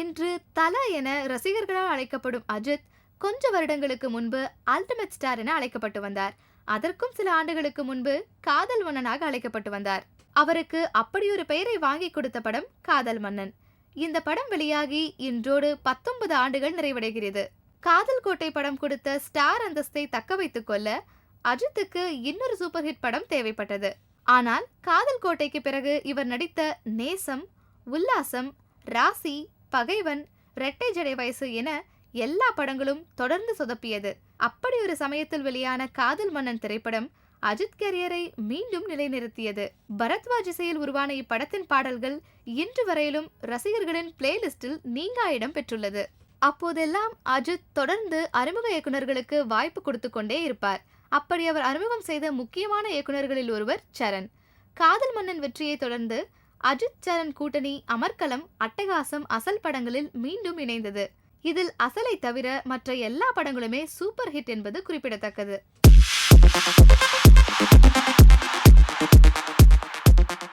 இன்று தலா என ரசிகர்களால் அழைக்கப்படும் அஜித் கொஞ்ச வருடங்களுக்கு முன்பு அல்டிமேட் ஸ்டார் என அழைக்கப்பட்டு வந்தார். அதற்கும் சில ஆண்டுகளுக்கு முன்பு காதல் மன்னனாக அழைக்கப்பட்டு வந்தார். அவருக்கு அப்படியொரு பெயரை வாங்கி கொடுத்த படம் காதல் மன்னன். இந்த படம் வெளியாகி இன்றோடு பத்தொன்பது ஆண்டுகள் நிறைவடைகிறது. காதல் கோட்டை படம் கொடுத்த ஸ்டார் அந்தஸ்தை தக்க வைத்துக் கொள்ள அஜித்துக்கு இன்னொரு சூப்பர் ஹிட் படம் தேவைப்பட்டது. ஆனால் காதல் கோட்டைக்கு பிறகு இவர் நடித்த நேசம் உல்லாசம் ராசி பகைவன் ரெட்டை ஜடை வயசு என எல்லா படங்களும் தொடர்ந்து சொதப்பியது. அப்படி ஒரு சமயத்தில் வெளியான காதல் மன்னன் திரைப்படம் அஜித் கரியரை மீண்டும் நிலைநிறுத்தியது. பரத்வாஜ் இசையில் உருவான இப்படத்தின் பாடல்கள் இன்று வரையிலும் ரசிகர்களின் பிளேலிஸ்டில் நீங்கா இடம் பெற்றுள்ளது. அப்போதெல்லாம் அஜித் தொடர்ந்து அறிமுக இயக்குனர்களுக்கு வாய்ப்பு கொடுத்து கொண்டே இருப்பார். அப்படி அவர் அறிமுகம் செய்த முக்கியமான இயக்குனர்களில் ஒருவர் சரண். காதல் மன்னன் வெற்றியை தொடர்ந்து அஜித் சரண் கூட்டணி அமர்கலம் அட்டகாசம் அசல் படங்களில் மீண்டும் இணைந்தது. இதில் அசலை தவிர மற்ற எல்லா படங்களுமே சூப்பர் ஹிட் என்பது குறிப்பிடத்தக்கது.